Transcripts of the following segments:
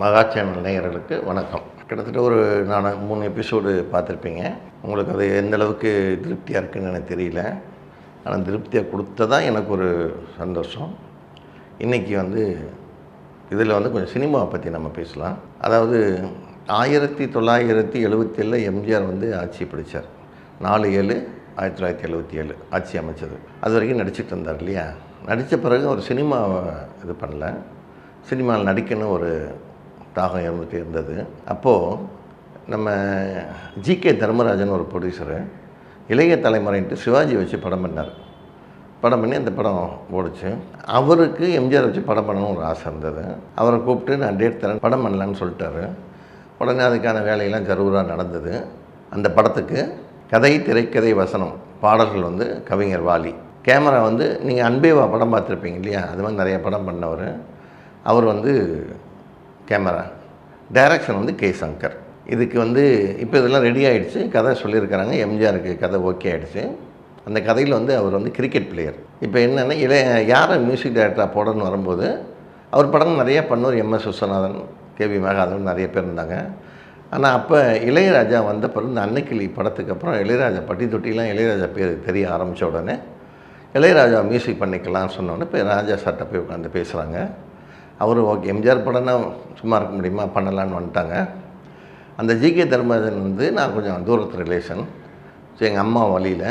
மகா சேனல் நேயர்களுக்கு வணக்கம். கிட்டத்தட்ட ஒரு நான் மூணு எபிசோடு பார்த்துருப்பீங்க. உங்களுக்கு அது எந்த அளவுக்கு திருப்தியாக இருக்குன்னு எனக்கு தெரியல. ஆனால் திருப்தியாக கொடுத்ததான் எனக்கு ஒரு சந்தோஷம். இன்றைக்கி வந்து இதில் வந்து கொஞ்சம் சினிமாவை பற்றி நம்ம பேசலாம். அதாவது ஆயிரத்தி தொள்ளாயிரத்தி எழுபத்தேழில் எம்ஜிஆர் வந்து ஆட்சி பிடிச்சார். நாலு ஏழு ஆயிரத்தி தொள்ளாயிரத்தி எழுபத்தி ஏழு ஆட்சி அமைச்சது. அது வரைக்கும் நடிச்சிட்டு இருந்தார் இல்லையா? நடித்த பிறகு ஒரு சினிமாவை இது பண்ணல. சினிமாவில் நடிக்கணும் ஒரு தாகம் இருந்துகிட்டே இருந்தது. அப்போது நம்ம ஜிகே தர்மராஜன் ஒரு ப்ரொடியூசரு இளைய தலைமுறைன்ட்டு சிவாஜி வச்சு படம் பண்ணார். படம் பண்ணி அந்த படம் ஓடிச்சு. அவருக்கு எம்ஜிஆர் வச்சு படம் பண்ணணும்னு ஒரு ஆசை இருந்தது. அவரை கூப்பிட்டு நான் டேட் தரேன் படம் பண்ணலான்னு சொல்லிட்டாரு. உடனே அதுக்கான வேலையெல்லாம் கருவூராக நடந்தது. அந்த படத்துக்கு கதை திரைக்கதை வசனம் பாடல்கள் வந்து கவிஞர் வாலி. கேமரா வந்து நீங்கள் அன்பேவா படம் பார்த்துருப்பீங்க இல்லையா? அது மாதிரி நிறைய படம் பண்ணவர். அவர் வந்து கேமரா. டைரக்ஷன் வந்து கே சங்கர். இதுக்கு வந்து இப்போ இதெல்லாம் ரெடி ஆகிடுச்சு கதை சொல்லியிருக்கிறாங்க. எம்ஜிஆருக்கு கதை ஓகே ஆகிடுச்சு அந்த கதையில் வந்து அவர் வந்து கிரிக்கெட் பிளேயர் இப்போ என்னென்னா இளைய யாரை மியூசிக் டைரக்டராக போடணும்னு வரும்போது அவர் படம் நிறைய பண்ணுவார். எம்எஸ் விஸ்வநாதன் கேவி மேகாதன் நிறைய பேர் இருந்தாங்க. ஆனால் அப்போ இளையராஜா வந்த பிறகு இந்த அன்னைக்கிளி படத்துக்கு அப்புறம் இளையராஜா பட்டி தொட்டிலாம் இளையராஜா பேர் தெரிய ஆரம்பித்த உடனே இளையராஜா மியூசிக் பண்ணிக்கலாம்னு சொன்னோன்னே இப்போ ராஜா சார்ட்ட போய் உட்காந்து பேசுகிறாங்க அவர் ஓகே எம்ஜிஆர் படம்னா சும்மா இருக்க முடியுமா? பண்ணலான்னு வந்துட்டாங்க. அந்த ஜிகே தர்மராஜன் வந்து நான் கொஞ்சம் தூரத்து ரிலேஷன் ஸோ எங்கள் அம்மா வழியில்.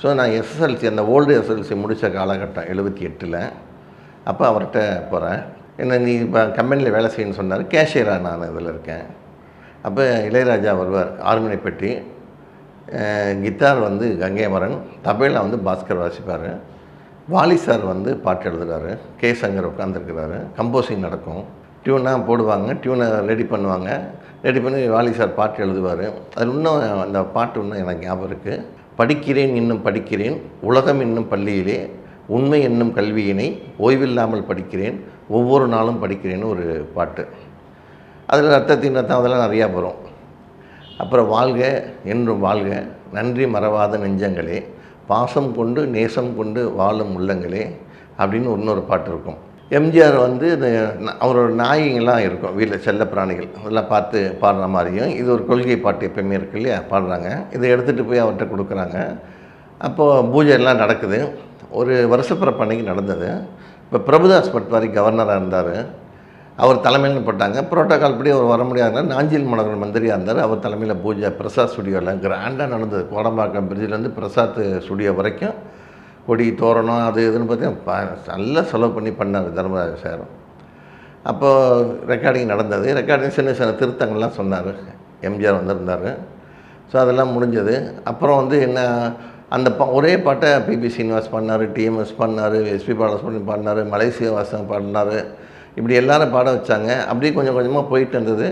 ஸோ நான் எஸ்எஸ்எல்சி அந்த ஓல்டு எஸ்எஸ்எல்சி முடித்த காலகட்டம் எழுபத்தி எட்டில். அப்போ அவர்கிட்ட போகிறேன் என்ன நீ இப்போ கம்பெனியில் வேலை செய்யணும்னு சொன்னார். கேஷியராக நான் இதில் இருக்கேன். அப்போ இளையராஜா வருவார் ஆறுமணிப்பட்டி பெட்டி கித்தார் வந்து கங்கைமரன் தபேலா வந்து பாஸ்கர் வாசிப்பார். வாலி சார் வந்து பாட்டு எழுதுகிறாரு கே சங்கர் உட்காந்துருக்கிறாரு கம்போசிங் நடக்கும். டியூனாக போடுவாங்க. டியூனை ரெடி பண்ணுவாங்க. ரெடி பண்ணி வாலி சார் பாட்டு எழுதுவார். அது இன்னும் அந்த பாட்டு இன்னும் எனக்கு ஞாபகம் இருக்குது படிக்கிறேன் இன்னும் படிக்கிறேன். உலகம் இன்னும் பள்ளியிலே உண்மை என்னும் கல்வியினை ஓய்வில்லாமல் படிக்கிறேன். ஒவ்வொரு நாளும் படிக்கிறேன்னு ஒரு பாட்டு. அதில் ரத்தத்தின் ரத்தம் அதெல்லாம் நிறையா வரும். அப்புறம் வாழ்க என்றும் வாழ்க. நன்றி மறவாத நெஞ்சங்களே. பாசம் கொண்டு நேசம் கொண்டு வாழும் உள்ளங்களே அப்படின்னு இன்னொரு பாட்டு இருக்கும். எம்ஜிஆர் வந்து இந்த ந- அவரோட நாய்ங்கெல்லாம் இருக்கும் வீட்டில் செல்ல பிராணிகள். அதெல்லாம் பார்த்து பாடுற மாதிரியும் இது ஒரு கொள்கை பாட்டு எப்பயுமே இருக்கு இல்லையா? பாடுறாங்க. இதை எடுத்துகிட்டு போய் அவர்கிட்ட கொடுக்குறாங்க. அப்போது பூஜை எல்லாம் நடக்குது. ஒரு வருஷப்பிறப்பு அன்னைக்கு நடந்தது. இப்போ பிரபுதாஸ் பட்வாரி கவர்னராக இருந்தார். அவர் தலைமையில் போட்டாங்க. புரோட்டோக்கால் படி அவர் வர முடியாதுன்னா நாஞ்சில் மனோகர் மந்திரியாக இருந்தார். அவர் தலைமையில் பூஜை பிரசாத் ஸ்டுடியோவில் கிராண்டாக நடந்தது. கோடம்பாக்கம் பிரிட்ஜிலேருந்து பிரசாத் ஸ்டுடியோ வரைக்கும் கொடி தோரணம் அது இதுன்னு பார்த்தீங்கன்னா நல்லா செலவு பண்ணி பண்ணார் தர்மராஜ சார். அப்போது ரெக்கார்டிங் நடந்தது. ரெக்கார்டிங் சின்ன சின்ன திருத்தங்கள்லாம் சொன்னார். எம்ஜிஆர் வந்திருந்தார். ஸோ அதெல்லாம் முடிஞ்சது. அப்புறம் வந்து என்ன அந்த பா ஒரே பாட்டை பிபி சீனிவாஸ் பண்ணார் டிஎம்எஸ் பண்ணார் எஸ்பி பாலசுப்ரமணியம் பாடினார் மலேசிய வாசன் பாடினார் இப்படி எல்லாரும் பாட வச்சாங்க. அப்படியே கொஞ்சம் கொஞ்சமாக போயிட்டு இருந்தது.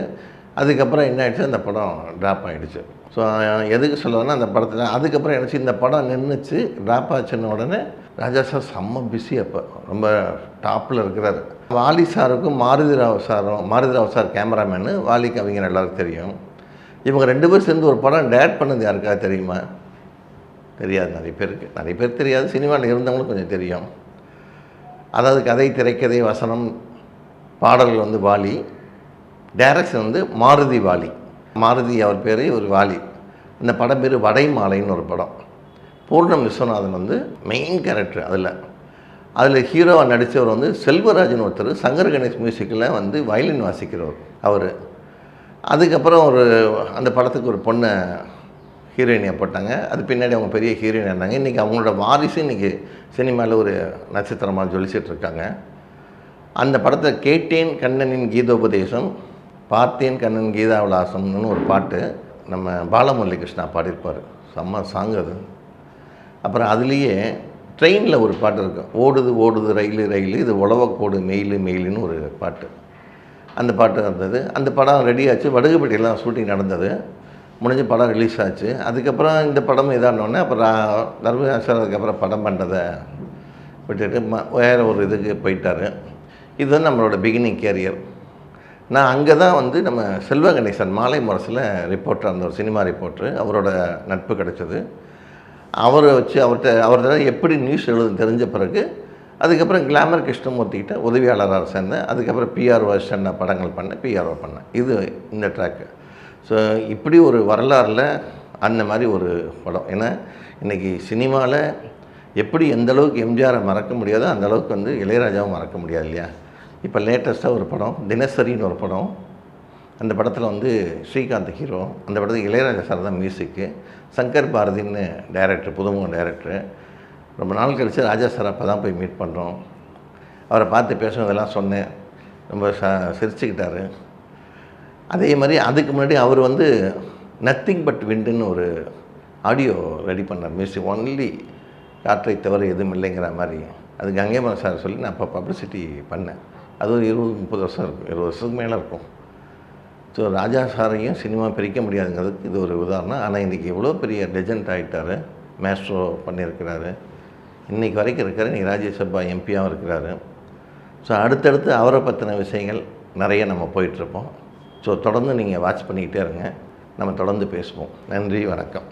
அதுக்கப்புறம் என்ன ஆயிடுச்சு? அந்த படம் ட்ராப் ஆகிடுச்சு ஸோ எதுக்கு சொல்லுவேன்னா அந்த படத்தில் அதுக்கப்புறம் எனக்கு இந்த படம் நின்றுச்சு ட்ராப் ஆச்சுன்ன உடனே ராஜா சார் செம்ம பிஸி அப்போ. ரொம்ப டாப்பில் இருக்கிறாரு. வாலி சாருக்கும் மாருதி ராவ் சாரும் மாருதி ராவ் சார் கேமராமேனு வாலி கவிஞர் எல்லாருக்கும் தெரியும். இவங்க ரெண்டு பேரும் சேர்ந்து ஒரு படம் டேட் பண்ணது யாருக்காவது தெரியுமா? தெரியாது. நிறைய பேருக்கு. நிறைய பேர் தெரியாது. சினிமாவில் இருந்தவங்களும் கொஞ்சம் தெரியும். அதாவது கதை திரைக்கதை வசனம் பாடல்கள் வந்து வாலி டைரக்ஷன் வந்து மாருதி வாலி. மாருதி அவர் பேர் ஒரு வாலி. அந்த படம் பேர் வடைமாலைன்னு ஒரு படம். பூர்ணம் விஸ்வநாதன் வந்து மெயின் கேரக்டர் அதில். அதில் ஹீரோவாக நடித்தவர் வந்து செல்வராஜன் ஒருத்தர் சங்கர் கணேஷ் மியூசிக்கில் வந்து வயலின் வாசிக்கிறவர் அவர். அதுக்கப்புறம் ஒரு அந்த படத்துக்கு ஒரு பொண்ணை ஹீரோயினியாக போட்டாங்க. அது பின்னாடி அவங்க பெரிய ஹீரோயின் இருந்தாங்க. இன்றைக்கி அவங்களோட வாரிசு இன்றைக்கி சினிமாவில் ஒரு நட்சத்திரமாக ஜொலிச்சிட்ருக்காங்க இருக்காங்க. அந்த படத்தை கேட்டேன் கண்ணனின் கீதோபதேசம் பார்த்தேன் கண்ணன் கீதா விலாசம்னு ஒரு பாட்டு நம்ம பாலமுரளி கிருஷ்ணா பாடியிருப்பார். செம்ம சாங் அது. அப்புறம் அதுலேயே ட்ரெயினில் ஒரு பாட்டு இருக்கும் ஓடுது ஓடுது ரயிலு ரயிலு இது உழவக்கோடு மெயிலு மெயிலுன்னு ஒரு பாட்டு. அந்த பாட்டு இருந்தது அந்த படம் ரெடி ஆச்சு. வடுகுப்பட்டியெல்லாம் ஷூட்டிங் நடந்தது. முடிஞ்ச படம் ரிலீஸ் ஆச்சு. அதுக்கப்புறம் இந்த படம் இதானோடனே அப்புறம் தர்மராஜர் அதுக்கப்புறம் படம் பண்ணுறதை விட்டுட்டு ம வேறு ஒரு இதுக்கு போயிட்டார். இது வந்து நம்மளோட பிகினிங் கேரியர் நான் அங்கே தான் வந்து நம்ம செல்வ கணேசன் மாலை முரசில் ரிப்போர்ட்டர் அந்த ஒரு சினிமா ரிப்போர்ட்ரு அவரோட நட்பு கிடைச்சது. அவரை வச்சு அவர்கிட்ட அவர்கிட்ட எப்படி நியூஸ் எழுத தெரிஞ்ச பிறகு அதுக்கப்புறம் கிளாமர் கிருஷ்ணமூர்த்திக்கிட்ட உதவியாளராக சேர்ந்தேன். அதுக்கப்புறம் பிஆர் வருஷன் படங்கள் பண்ணேன் பிஆர்ஓ பண்ணேன். இது இந்த ட்ராக்கு ஸோ இப்படி ஒரு வரலாறில் அந்த மாதிரி ஒரு படம். ஏன்னா இன்றைக்கி சினிமாவில் எப்படி எந்த அளவுக்கு எம்ஜிஆரை மறக்க முடியாதோ அந்த அளவுக்கு வந்து இளையராஜாவும் மறக்க முடியாது இல்லையா? இப்போ லேட்டஸ்ட்டாக ஒரு படம் தினசரின்னு ஒரு படம். அந்த படத்தில் வந்து ஸ்ரீகாந்த் ஹீரோ அந்த படத்துக்கு இளையராஜா சார் தான் மியூசிக்கு சங்கர் பாரதின்னு டைரக்டர் புதுமுக டைரக்டர் ரொம்ப நாள் கழித்து ராஜா சார் அப்போ தான் போய் மீட் பண்ணுறோம் அவரை பார்த்து பேசுனதெல்லாம் சொன்னேன். ரொம்ப ச சிரிச்சுக்கிட்டாரு. அதே மாதிரி அதுக்கு முன்னாடி அவர் வந்து நத்திங் பட் விண்டுன்னு ஒரு ஆடியோ ரெடி பண்ணார். மியூசிக் ஒன்லி காற்றை தவிர எதுவும் இல்லைங்கிற மாதிரி. அது கங்கைமரன் சார் சொல்லி நான் அப்போ பப்ளிசிட்டி பண்ணேன். அது ஒரு இருபது முப்பது வருஷம் இருக்கும். இருபது வருஷத்துக்கு மேலே இருக்கும். ஸோ ராஜா சாரையும் சினிமா பிரிக்க முடியாதுங்கிறதுக்கு இது ஒரு உதாரணம். ஆனால் இன்றைக்கி எவ்வளோ பெரிய லெஜண்ட் ஆகிட்டார் மேஸ்ட்ரோ பண்ணியிருக்கிறாரு. இன்றைக்கி வரைக்கும் இருக்காரு இன்றைக்கி ராஜ்யசபா எம்பியாகவும் இருக்கிறாரு. ஸோ அடுத்தடுத்து அவரை பற்றின விஷயங்கள் நிறைய நம்ம போயிட்டுருப்போம். ஸோ தொடர்ந்து நீங்கள் வாட்ச் பண்ணிக்கிட்டே இருங்க. நம்ம தொடர்ந்து பேசுவோம். நன்றி வணக்கம்.